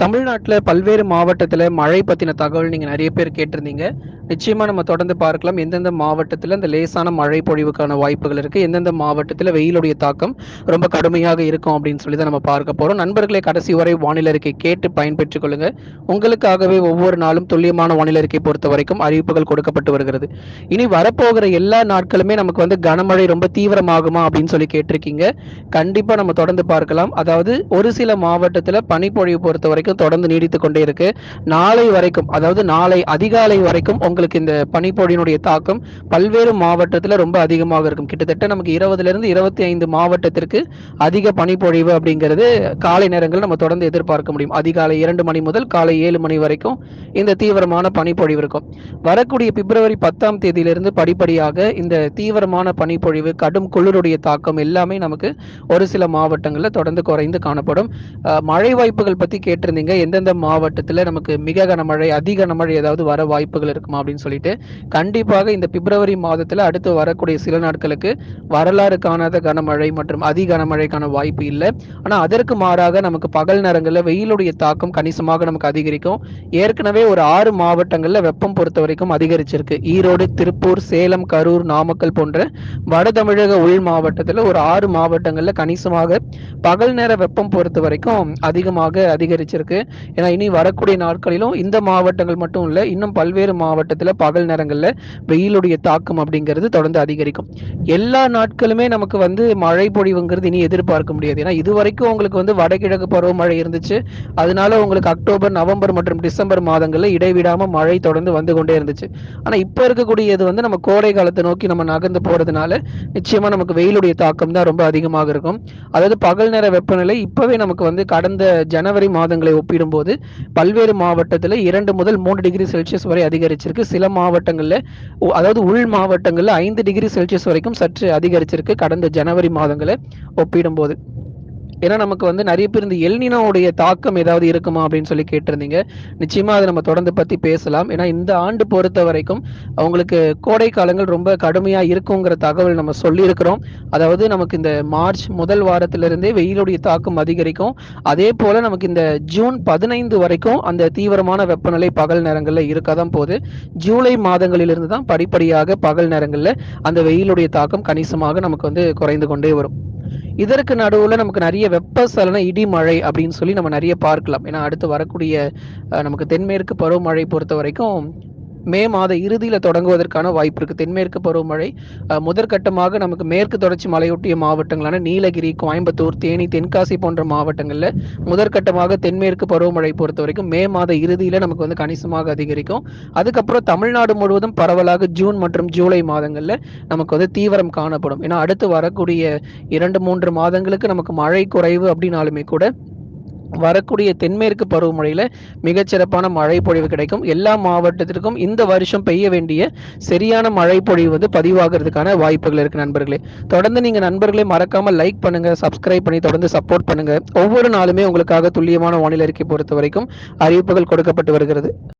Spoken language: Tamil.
தமிழ்நாட்டில் பல்வேறு மாவட்டத்தில் மழை பற்றின தகவல் நீங்கள் நிறைய பேர் கேட்டிருந்தீங்க. நிச்சயமாக நம்ம தொடர்ந்து பார்க்கலாம். எந்தெந்த மாவட்டத்தில் இந்த லேசான மழை பொழிவுக்கான வாய்ப்புகள் இருக்குது எந்தெந்த மாவட்டத்தில் வெயிலுடைய தாக்கம் ரொம்ப கடுமையாக இருக்கும் அப்படின்னு சொல்லி தான் நம்ம பார்க்க போகிறோம் நண்பர்களை கடைசி வரை வானிலை அறிக்கை கேட்டு பயன்பெற்றுக் கொள்ளுங்கள் உங்களுக்காகவே ஒவ்வொரு நாளும் துல்லியமான வானிலை அறிக்கை பொறுத்த வரைக்கும் அறிவிப்புகள் கொடுக்கப்பட்டு வருகிறது. இனி வரப்போகிற எல்லா நாட்களுமே நமக்கு வந்து கனமழை ரொம்ப தீவிரமாகுமா அப்படின்னு சொல்லி கேட்டிருக்கீங்க. கண்டிப்பாக நம்ம தொடர்ந்து பார்க்கலாம். அதாவது ஒரு சில மாவட்டத்தில் பனிப்பொழிவு பொறுத்த வரைக்கும் வரைக்கும் தொடர்ந்து நீடித்து கொண்டே இருக்கு. நாளை வரைக்கும் அதாவது நாளை அதிகாலை வரைக்கும் உங்களுக்கு இந்த பனிப்பொழியினுடைய தாக்கம் பல்வேறு மாவட்டத்தில் ரொம்ப அதிகமாக இருக்கும். கிட்டத்தட்ட நமக்கு இருபதுல இருந்து இருபத்தி ஐந்து மாவட்டத்திற்கு அதிக பனிப்பொழிவு அப்படிங்கிறது காலை நேரங்கள் நம்ம தொடர்ந்து எதிர்பார்க்க முடியும். அதிகாலை இரண்டு மணி முதல் காலை ஏழு மணி வரைக்கும் இந்த தீவிரமான பனிப்பொழிவு இருக்கும். வரக்கூடிய பிப்ரவரி பத்தாம் தேதியிலிருந்து படிப்படியாக இந்த தீவிரமான பனிப்பொழிவு கடும் குளிருடைய தாக்கம் எல்லாமே நமக்கு ஒரு சில மாவட்டங்களில் தொடர்ந்து குறைந்து காணப்படும். மழை வாய்ப்புகள் பற்றி கேட்டிருந்தீங்க எந்தெந்த மாவட்டத்தில் நமக்கு மிக கனமழை அதிக கனமழை ஏதாவது வர வாய்ப்புகள் இருக்குமா அப்படின்னு சொல்லிட்டு கண்டிப்பாக இந்த பிப்ரவரி மாதத்தில் அடுத்து வரக்கூடிய சில நாட்களுக்கு வரலாறு காணாத கனமழை மற்றும் அதி கனமழைக்கான வாய்ப்பு இல்லை. ஆனால் அதற்கு மாறாக நமக்கு பகல் நேரங்களில் வெயிலுடைய தாக்கம் கணிசமாக நமக்கு அதிகரிக்கும். ஏற்கனவே ஒரு ஆறு மாவட்டங்களில் வெப்பம் பொறுத்த வரைக்கும் அதிகரிச்சிருக்கு. ஈரோடு திருப்பூர் சேலம் கரூர் நாமக்கல் போன்ற வட தமிழக உள் மாவட்டத்தில் ஒரு ஆறு மாவட்டங்களில் கணிசமாக பகல் நேர வெப்பம் பொறுத்த வரைக்கும் அதிகமாக அதிகரிச்சிருக்கு. ஏன்னா இனி வரக்கூடிய நாட்களிலும் இந்த மாவட்டங்கள் மட்டும் இல்லை இன்னும் பல்வேறு மாவட்டத்தில் பகல் நேரங்களில் வெயிலுடைய தாக்கம் அப்படிங்கிறது தொடர்ந்து அதிகரிக்கும். எல்லா நாட்களுமே நமக்கு வந்து மழை பொழிவுங்கிறது இனி எதிர்பார்க்க முடியாது. ஏன்னா இது வரைக்கும் உங்களுக்கு வந்து வடகிழக்கு பருவமழை இருந்துச்சு. அதனால உங்களுக்கு அக்டோபர் நவம்பர் மற்றும் டிசம்பர் மாதங்களில் இடைவிடாம மழை தொடர்ந்து வந்து கொண்டே இருந்துச்சு. ஆனா இப்போ இருக்கக்கூடியது வந்து நம்ம கோடை காலத்தை நோக்கி நம்ம நகர்ந்து போறதுனால நிச்சயமா நமக்கு வெயிலுடைய தாக்கம் தான் ரொம்ப அதிகமாக இருக்கும். அதாவது பகல் நேர வெப்பநிலை இப்பவே நமக்கு வந்து கடந்த ஜனவரி மாதங்களை ஒப்பிடும்போது பல்வேறு மாவட்டத்தில் இரண்டு முதல் மூன்று டிகிரி செல்சியஸ் வரை அதிகரிச்சிருக்கு. சில மாவட்டங்களில் அதாவது உள் மாவட்டங்களில் ஐந்து டிகிரி செல்சியஸ் வரைக்கும் சற்று அதிகரிச்சிருக்கு. கடந்த ஜனவரி மாதங்களை ஒப்பிடும்போது. ஏன்னா நமக்கு வந்து நிறைய பேர் இந்த எல்னினாவுடைய தாக்கம் ஏதாவது இருக்குமா அப்படின்னு சொல்லி கேட்டிருந்தீங்க. நிச்சயமா அதை நம்ம தொடர்ந்து பத்தி பேசலாம். ஏன்னா இந்த ஆண்டு பொறுத்த வரைக்கும் அவங்களுக்கு கோடை காலங்கள் ரொம்ப கடுமையா இருக்குங்கிற தகவல் நம்ம சொல்லியிருக்கிறோம். அதாவது நமக்கு இந்த மார்ச் முதல் வாரத்திலிருந்தே வெயிலுடைய தாக்கம் அதிகரிக்கும். அதே போல நமக்கு இந்த ஜூன் பதினைந்து வரைக்கும் அந்த தீவிரமான வெப்பநிலை பகல் நேரங்களில் இருக்க தான் போகுது. ஜூலை மாதங்களிலிருந்து தான் படிப்படியாக பகல் நேரங்களில் அந்த வெயிலுடைய தாக்கம் கணிசமாக நமக்கு வந்து குறைந்து கொண்டே வரும். இதற்கு நடுவுல நமக்கு நிறைய வெப்பசலன இடிமழை அப்படின்னு சொல்லி நம்ம நிறைய பார்க்கலாம். ஏன்னா அடுத்து வரக்கூடிய நமக்கு தென்மேற்கு பருவமழை பொறுத்த வரைக்கும் மே மாத இறுதியில் தொடங்குவதற்கான வாய்ப்பு இருக்குது தென்மேற்கு பருவமழை முதற்கட்டமாக நமக்கு மேற்கு தொடர்ச்சி மலையொட்டிய மாவட்டங்களான நீலகிரி கோயம்புத்தூர் தேனி தென்காசி போன்ற மாவட்டங்களில் முதற்கட்டமாக தென்மேற்கு பருவமழை பொறுத்த வரைக்கும் மே மாத இறுதியில் நமக்கு வந்து கணிசமாக அதிகரிக்கும். அதுக்கப்புறம் தமிழ்நாடு முழுவதும் பரவலாக ஜூன் மற்றும் ஜூலை மாதங்களில் நமக்கு வந்து தீவிரம் காணப்படும். ஏன்னா அடுத்து வரக்கூடிய இரண்டு மூன்று மாதங்களுக்கு நமக்கு மழை குறைவு அப்படின்னாலுமே கூட வரக்கூடிய தென்மேற்கு பருவமழையில் மிகச்சிறப்பான மழை பொழிவு கிடைக்கும். எல்லா மாவட்டத்திற்கும் இந்த வருஷம் பெய்ய வேண்டிய சரியான மழை பொழிவு வந்து பதிவாகிறதுக்கான வாய்ப்புகள் இருக்குது நண்பர்களே. தொடர்ந்து நீங்கள் நண்பர்களே மறக்காமல் லைக் பண்ணுங்கள் சப்ஸ்கிரைப் பண்ணி தொடர்ந்து சப்போர்ட் பண்ணுங்கள் ஒவ்வொரு நாளுமே உங்களுக்காக துல்லியமான வானிலை அறிக்கை பொறுத்த வரைக்கும் அறிவிப்புகள் கொடுக்கப்பட்டு வருகிறது.